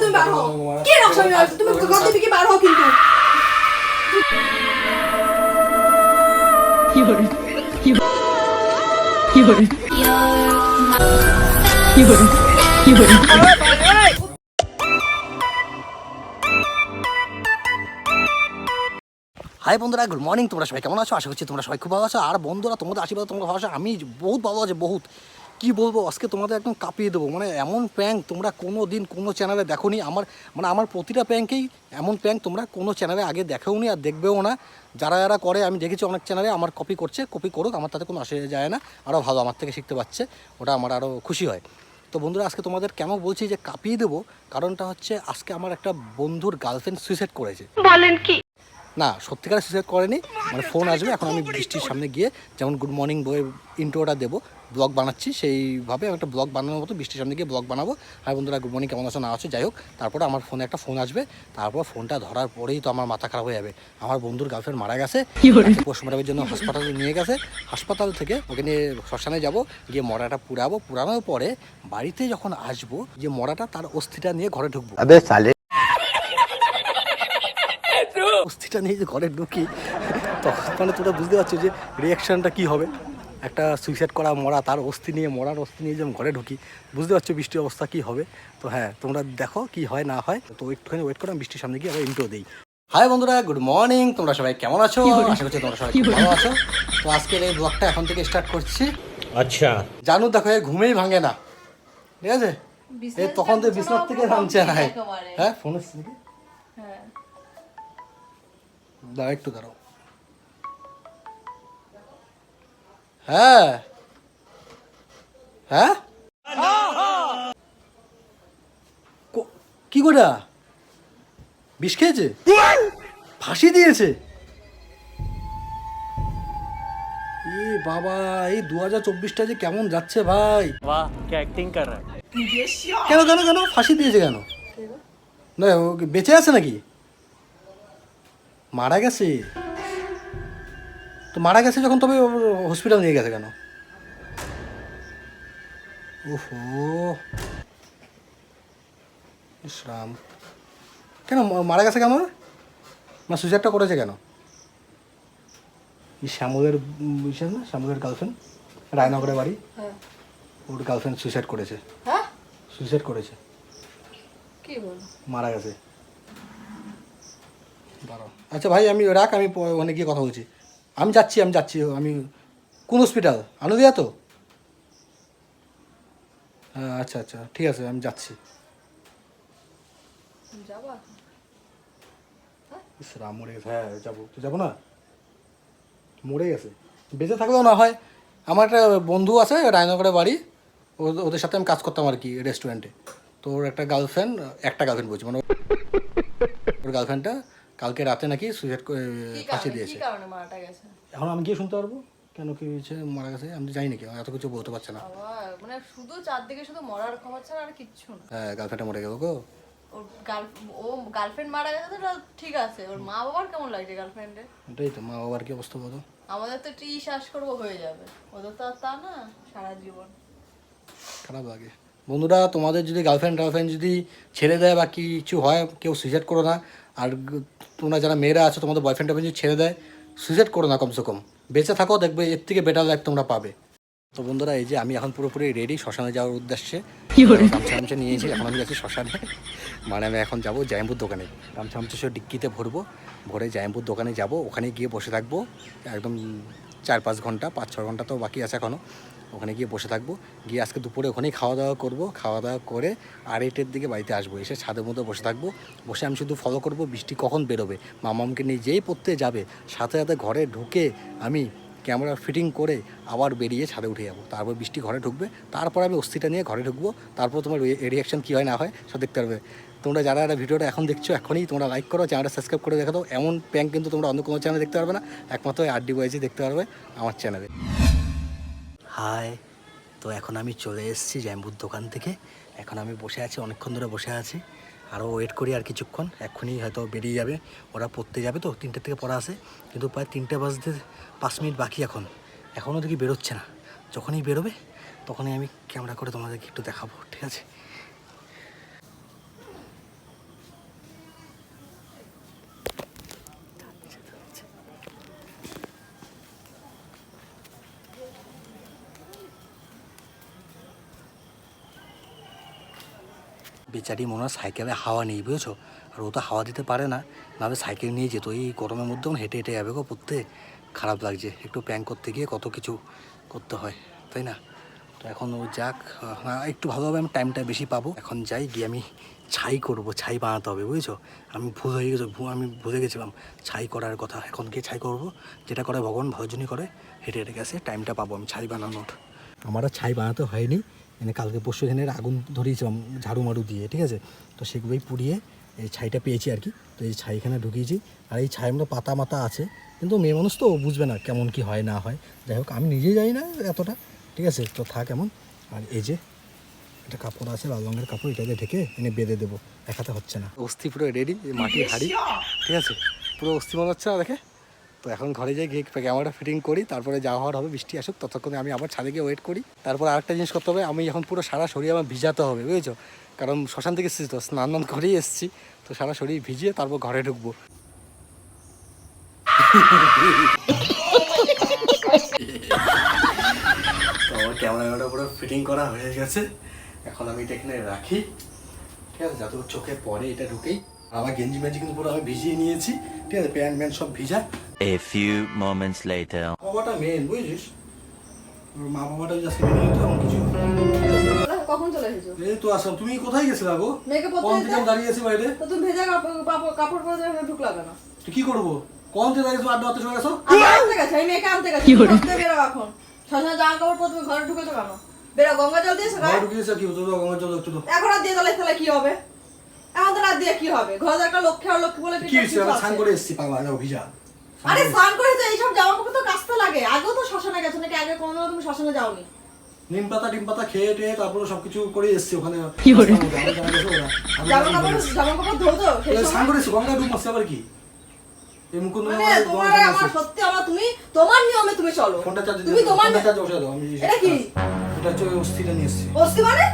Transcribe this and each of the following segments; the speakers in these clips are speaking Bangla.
তুমি বার হও। কে? তুমি ঘর থেকে বার হও কিন্তু। হাই বন্ধুরা গুড মর্নিং তোমরা সবাই কেমন আছো? আশা করছি তোমরা সবাই খুব ভালো আছো। আর বন্ধুরা তোমাদের আশীর্বাদ তোমরা ভালো আছো আমি বহুত ভালো আছে বহুত। কি বলব? আজকে তোমাদের একদম কাঁপিয়ে দেবো। মানে এমন প্র্যাঙ্ক তোমরা কোনো দিন কোনো চ্যানেলে দেখোনি। আমার মানে আমার প্রতিটা প্র্যাঙ্কেই এমন প্র্যাঙ্ক তোমরা কোনো চ্যানেলে আগে দেখেও নি আর দেখবেও না। যারা যারা করে আমি দেখেছি অনেক চ্যানেলে আমার কপি করছে কপি করুক আমার তাতে কোনো অসুবিধা যায় না। আরও ভালো আমার থেকে শিখতে পারছে। ওটা আমার আরও খুশি হয়। তো বন্ধুরা আজকে তোমাদের কেন বলছি যে কাঁপিয়ে দেবো কারণটা হচ্ছে আজকে আমার একটা বন্ধুর গার্লফ্রেন্ড সুইসাইড করেছে। বলেন কি? না সত্যিকারে সুইসাইড করেনি। মানে ফোন আসবে এখন আমি বৃষ্টির সামনে গিয়ে যেমন গুড মর্নিং বই ইন্ট্রোটা দেবো ব্লগ বানাচ্ছি সেইভাবে একটা ব্লগ বানানোর মতো বৃষ্টির সামনে গিয়ে ব্লগ বানাবো। আর বন্ধুরা গুড মর্নিং কেমন আছো? না আছে যাই হোক তারপরে আমার ফোনে একটা ফোন আসবে। তারপর ফোনটা ধরার পরেই তো আমার মাথা খারাপ হয়ে যাবে। আমার বন্ধুর গার্লফ্রেন্ড মারা গেছে। পোস্টমর্টমের জন্য হাসপাতালে নিয়ে গেছে। হাসপাতাল থেকে ওকে নিয়ে শ্মশানে যাব গিয়ে মরাটা পুরাবো। পুরানোর পরে বাড়িতে যখন আসব যে মরাটা তার অস্থিটা নিয়ে ঘরে ঢুকবো। অস্থিটা নিয়ে যে ঘরে ঢুকি তখন মানে তোরা বুঝতে পারছ যে রিয়াকশানটা কী হবে। একটা সুইসাইড করা মরা তার অস্থি নিয়ে মরার অস্থি নিয়ে যেমন ঘরে ঢুকি বুঝতে পারছ বৃষ্টির অবস্থা কী হবে? তো হ্যাঁ তোমরা দেখো কি হয় না হয়। তো একটুখানি ওয়েট করো বৃষ্টির সামনে গিয়ে আবার ইন্টো দিই। হাই বন্ধুরা গুড মর্নিং তোমরা সবাই কেমন আছো? আশা করছি তোমরা সবাই ভালো আছো। তো আজকের এই ব্লগটা এখন থেকে স্টার্ট করছি। আচ্ছা। জানু দেখো এই ঘুমেই ভাঙে না। ঠিক আছে? এই তখন তো বিছনার থেকে নামছে না। হ্যাঁ ফোনের হ্যাঁ। দাঁড়া একটু দাঁড়াও। হ্যাঁ। হ্যাঁ? কি গোটা? বিষ খেয়েছে? ফাঁসি দিয়েছে? এ বাবা এই দু হাজার চব্বিশটা যে কেমন যাচ্ছে ভাই। কেন কেন কেন? ফাঁসি দিয়েছে কেন? না বেঁচে আছে নাকি? মারা গেছে। তো মারা গেছে যখন তবে হসপিটাল নিয়ে গেছে কেন? ওহো। ইস রাম। কেন মারা গেছে কেন না সুইসাইডটা করেছে কেন? এই শ্যামলের ইসে না শ্যামলের গার্লফ্রেন্ড রায়নগরের বাড়ি? হ্যাঁ। ওর গার্লফ্রেন্ড সুইসাইড করেছে। হ্যাঁ? সুইসাইড করেছে। কি বলো? মারা গেছে। দাঁড়াও। আচ্ছা ভাই আমি রাখ আমি ওখানে গিয়ে কথা বলছি। আমি যাচ্ছি আমি যাচ্ছি আমি কোন হসপিটাল আনুদিয়া তো? হ্যাঁ আচ্ছা আচ্ছা ঠিক আছে আমি যাচ্ছি। যাবা? রাম মরে গেছে। হ্যাঁ যাব। তুই যাব না? মরে গেছে। বেঁচে থাকলেও না হয়। আমার একটা বন্ধু আছে রায়নগরের বাড়ি। ও- ওদের সাথে আমি কাজ করতাম আর কি রেস্টুরেন্টে তো ওর একটা গার্লফ্রেন্ড একটা গার্লফ্রেন্ড বলছি মানে ওর গার্লফ্রেন্ডটা কালকে রাতে নাকি সুইসাইড ফাঁসি দিয়েছে। কারণে মারাটা গেছে? এখন আমি গিয়ে শুনতে পারব কেন কি হয়েছে মারা গেছে আমি জানি নাকি এত কিছু বলতে পারছে না। মানে শুধু চারদিকে শুধু মরার খবর ছাড়া আর কিচ্ছু না। হ্যাঁ গার্লফ্রেন্ডটা মরে গেল গো। ওর গার্ল ও গার্লফ্রেন্ড মারা গেছে তো ঠিক আছে। ওর মা বাবার কেমন লাগছে গার্লফ্রেন্ডের এটাই তো মা বাবার কি অবস্থা বলো? আমাদের তো টি শ্বাস করব হয়ে যাবে। ওদের তো আর তা না সারা জীবন। খারাপ লাগে। বন্ধুরা তোমাদের যদি গার্লফ্রেন্ড টার্লফ্রেন্ড যদি ছেড়ে দেয় বা কিছু হয় কেউ সুইসাইড করো না। আর তোমরা যারা মেয়েরা আছো তোমাদের বয়ফ্রেন্ড যদি ছেড়ে দেয়। সুইসাইড করো না কমসে কম। বেঁচে থাকো দেখবে এর থেকে বেটার লাইফ তোমরা পাবে। তো বন্ধুরা এই যে আমি এখন পুরোপুরি রেডি শ্মশানে যাওয়ার উদ্দেশ্যে। গামছা নিয়েছি এখন আমি যাচ্ছি শ্মশানে। মানে আমি এখন যাব জাইম্বুর দোকানে। গামছা গামছা সব ডিক্কিতে ভরবো। ভরে জাইম্বুর দোকানে যাব। ওখানে গিয়ে বসে থাকব। একদম চার পাঁচ ঘণ্টা পাঁচ ছ ঘণ্টা তো বাকি আছে এখনও ওখানে গিয়ে বসে থাকব। গিয়ে আজকে দুপুরে ওখানেই খাওয়া দাওয়া করব। খাওয়া দাওয়া করে আড়াইটের দিকে বাড়িতে আসব। এসে ছাদের মধ্যে বসে থাকব। বসে আমি শুধু ফলো করব বৃষ্টি কখন বেরোবে। মামামকে নিয়ে যেই পড়তে যাবে, সাথে সাথে ঘরে ঢুকে আমি ক্যামেরা ফিটিং করে আবার বেরিয়ে ছাদে উঠে যাব। তারপর বৃষ্টি ঘরে ঢুকবে। তারপর আমি অস্থিটা নিয়ে ঘরে ঢুকবো। তারপর তোমার রিয়াকশন কী হয় না হয় সব দেখতে পারবে। তোমরা যারা যারা ভিডিওটা এখন দেখছ এখনই তোমরা লাইক করো চ্যানেলটা সাবস্ক্রাইব করে দেখো এমন প্যাঙ্ক কিন্তু তোমরা অন্য কোনো চ্যানেলে দেখতে পারবে না। একমাত্র আর ডি দেখতে পারবে আমার চ্যানেলে হাই তো এখন আমি চলে এসেছি জ্যাম্বুর দোকান থেকে। এখন আমি বসে আছি, অনেকক্ষণ ধরে বসে আছি। আরও ওয়েট করি আর কিছুক্ষণ। এক্ষুনি হয়তো বেরিয়ে যাবে। ওরা পড়তে যাবে তো তিনটে থেকে পড়া আসে কিন্তু প্রায় তিনটে বাজতে পাঁচ মিনিট বাকি এখন। এখনও দেখি বেরোচ্ছে না। যখনই বেরোবে, তখনই আমি ক্যামেরা করে তোমাদেরকে একটু দেখাবো, ঠিক আছে? বেচারি মনে হয় সাইকেলে হাওয়া নেই, বুঝেছ? আর ও তো হাওয়া দিতে পারে না। নাহলে সাইকেল নিয়ে যেত। এই গরমের মধ্যে হেঁটে হেঁটে যাবে গো পড়তে। খারাপ লাগছে। একটু প্যাং করতে গিয়ে কত কিছু করতে হয়, তাই না? তো এখন ও যাক একটু ভালোভাবে আমি টাইমটা বেশি পাবো। এখন যাই, গিয়ে আমি ছাই করব। ছাই বানাতে হবে, বুঝেছ? আমি ভুল হয়ে গেছি আমি ভুলে গেছিলাম। ছাই করার কথা। এখন গিয়ে ছাই করব। যেটা করে ভগবান জন্যই করে। হেঁটে হেঁটে গেছে টাইমটা পাবো আমি ছাই বানানোর। আমার ছাই বানাতে হয়নি। মানে কালকে পরশু এখানে আগুন ধরিয়েছিলাম ঝাড়ু মারু দিয়ে, ঠিক আছে? তো সেগুলোই পুড়িয়ে এই ছাইটা পেয়েছি আর কি। তো এই ছাই এখানে ঢুকিয়েছি। আর এই ছাই মধ্যে পাতা মাতা আছে, কিন্তু মেয়ে মানুষ তো বুঝবে না কেমন কি হয়, না হয়। যাই হোক, আমি নিজেই জানি না এতটা, ঠিক আছে? তো থাক এমন। আর এই যে, একটা কাপড় আছে, লাল রঙের কাপড়, এটাকে ঢেকে এনে বেঁধে দেবো। দেখাতে হচ্ছে না। অস্থি পুরো রেডি মাটির হাড়ি, ঠিক আছে? পুরো অস্থি মনে হচ্ছে না দেখে? তো এখন ঘরে যাই গিয়ে ক্যামেরাটা ফিটিং করি, তারপরে যাওয়া হওয়ার হবে, বৃষ্টি আসুক, ততক্ষণে আমি আবার ছাদে গিয়ে ওয়েট করি। তারপর আরেকটা জিনিস করতে হবে, আমি এখন পুরো সারা শরীর আমার ভিজাতে হবে, বুঝেছ? কারণ শ্মশান থেকে এসেছি তো, স্নান টান করেই এসেছি, তো সারা শরীর ভিজিয়ে তারপর ঘরে ঢুকবো। ক্যামেরাটা পুরো ফিটিং করা হয়ে গেছে, এখন আমি এটা এখানে রাখি। ঠিক আছে যাতে চোখে পরে এটা ঢুকেই। আর আমার গেঞ্জি মেঞ্জি কিন্তু পুরো আমি ভিজিয়ে নিয়েছি। ঠিক আছে প্যান্ট ম্যান্ট সব ভিজা। A few moments later. বাবাটা মেন বুঝেছিস? ওর মা বাবাটা আজকে মেনে নিতে এমন কিছু কখন চলে এসেছ? এই তো আসলাম। তুমি কোথায় গেছিলে গো? মেয়েকে পড়তে কোন দিতে? থেকে দাঁড়িয়ে আছি বাইরে। তো তুমি ভেজা কাপড় কাপড়- কাপড় পরে এখানে ঢুকলা কেন? তো কি করব? কোন থেকে দাঁড়িয়ে আড্ডা হতে চলে গেছো? আমি আনতে গেছি আমি মেয়েকে আনতে গেছি। ঘর থেকে বেরো এখন। শ্মশানে জামা কাপড় পরে তুমি ঘরে ঢুকেছো কেন? বেরো গঙ্গা জল দিয়েছ ঘরে ঢুকিয়েছে কি? হতো গঙ্গা জল একটু তো এখন রাত দিয়ে তাহলে তাহলে কি হবে? তো রাত দিয়ে কি হবে? ঘরে একটা লক্ষ্মী আর লক্ষ্মী বলে কি কিছু হয়েছে আছে। স্নান করে এসেছি পাগলা যাও ভিজা আরে স্নান করে তো এইসব জামা কাপড় তো কাচতে লাগে। আগেও তো শ্মশানে গেছো নাকি? আগে কোনোদিনও তুমি শ্মশানে যাওনি। নিম পাতা টিম পাতা খেয়ে টেয়ে তারপরে সবকিছু করে এসেছি ওখানে। কি করে? জামা কাপড় জামা কাপড় ধো তো সেই স্নান করেছি গঙ্গা ডুব মাসছে আবার কি? এই মুকুন্দ মানে তোমার আমার সত্যি আমার তুমি তোমার নিয়মে তুমি চলো। ফোনটা চার্জ তুমি তোমার চার্জ বসে দাও আমি এটা কি? এটা হচ্ছে অস্থিটা নিয়ে এসেছি। অস্থি মানে?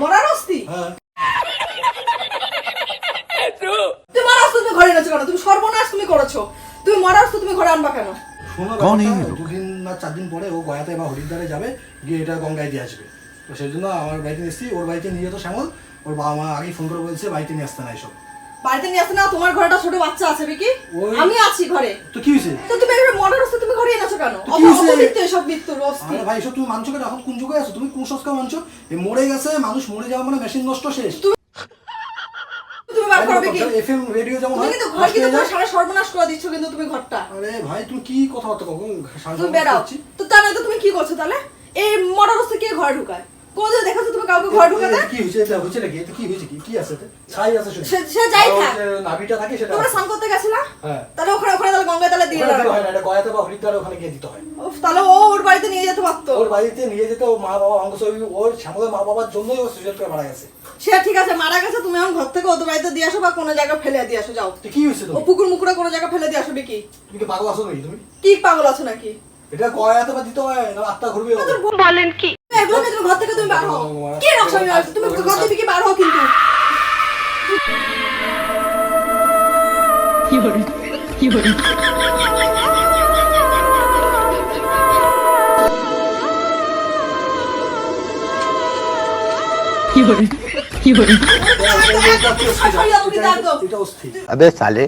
মরার অস্থি? হ্যাঁ তুমি মরার অস্থি তুমি ঘরে এনেছো কেন? তুমি সর্বনাশ তুমি করেছ। তুমি মরার অস্থি তুমি ঘরে আনবা কেন? দুদিন না চার দিন পরে ও গয়াতে বা হরিদ্বারে যাবে গিয়ে এটা গঙ্গায় দিয়ে আসবে। তো সেই জন্য আমার বাড়িতে এসেছি ওর বাড়িতে নিয়ে যেত শ্যামল ওর বাবা মা আগেই ফোন করে বলছে বাড়িতে নিয়ে আসতে না এসব। বাড়িতে নিয়ে আসতে না তোমার ঘরে একটা ছোট বাচ্চা আছে বিকি আমি আছি ঘরে। তো কি হয়েছে? তো তুমি এভাবে মরার অস্থি তুমি ঘরে এনেছো কেন? তো কি হয়েছে? অপমৃত্যু এসব মৃত্যুর অস্থি। আরে ভাই এসব তুমি মানছো কেন? এখন কোন যুগে আছো? তুমি কোন সংস্কার মানছো মরে গেছে মানুষ মরে যাওয়া মানে মেশিন নষ্ট শেষ। তুমি বার করো বিকি এফএম রেডিও যেমন তুমি হয় কিন্তু ঘর কিন্তু সারা সর্বনাশ করে দিচ্ছ কিন্তু তুমি ঘরটা। আরে ভাই তুমি কি কথাবার্তা কখন তুমি বেরাও তো তা তুমি কি করছ তাহলে? এই মরার কে ঘরে ঢুকায়? দেখেছ তুমি কাউকে ঘরে ঢুকাতে? কি হয়েছে? এটা নাকি? এটা কি হয়েছে কি? কি আছে? ছাই আছে শুধু সে- যাই থাক। নাভিটা থাকে সেটা তোমরা আছে। স্নান করতে গেছিলা? হ্যাঁ। তাহলে ওখানে ওখানে তাহলে তাহলে দিয়ে দাও। হয় না এটা গয়াতে বা হরিদ্বারে ওখানে গিয়ে দিতে হয়। উফ, তাহলে ও ওর বাড়িতে নিয়ে যেতে পারতো। ওর বাড়িতে নিয়ে যেতে ও মা বাবা অঙ্গ ওর শ্যামলের মা বাবার জন্যই ও সুইসাইড করে মারা গেছে। সে ঠিক আছে মারা গেছে তুমি এখন ঘর থেকে ওদের বাড়িতে দিয়ে আসো বা কোনো জায়গায় ফেলে দিয়ে আসো যাও। তো কি হয়েছে ও পুকুর মুকুরে কোনো জায়গায় ফেলে দিয়ে আসো কি? তুমি কি পাগল আসো নাকি তুমি? কি পাগল আছো নাকি? এটা গয়াতে বা দিতে হয় না আত্মা ঘুরবে ও। কি হলো? কি হলো? কি হলো? আবে সালে।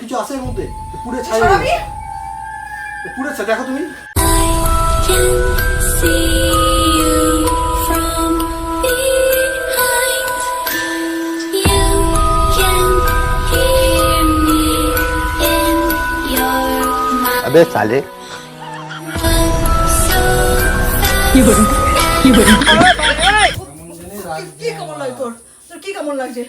কিছু আছে এর মধ্যে? পুরে ছাই পুরে দেখো তুমি। अबे साले So এমন জেনে রাগ কি কেমন লাগে তোর তোর কি কেমন লাগছে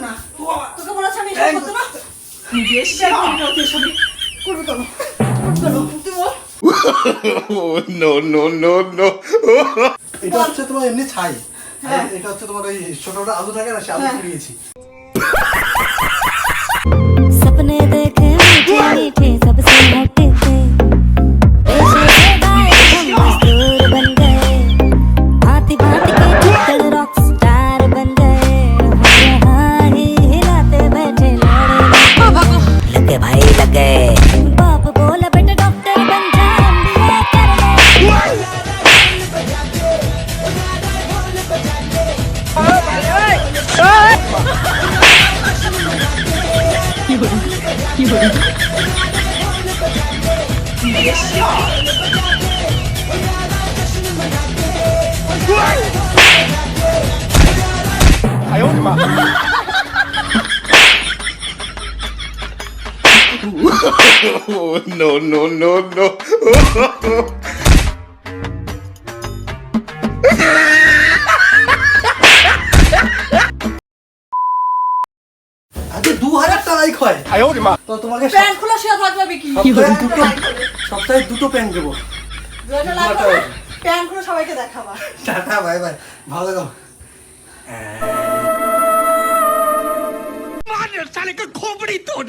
না না করবে কেন করবে কেন তুই বল এটা হচ্ছে তোমার এমনি ছাই। হ্যাঁ। এটা হচ্ছে তোমার ওই ছোট ছোট আলু থাকে না সে আলু হ্যাঁ। सपने देखे मीठे मीठे सबसे আজকে দু হাজার টাকাই হয়। তো তোমাকে প্যান্ট খোলা শেয়া থাকবে সপ্তাহে দুটো সপ্তাহে দুটো প্যান্ট দেবো। প্যান্ট খুলে সবাইকে দেখাবা। Tata bye bye. ভালো থাকো। साले का खोपड़ी तोड़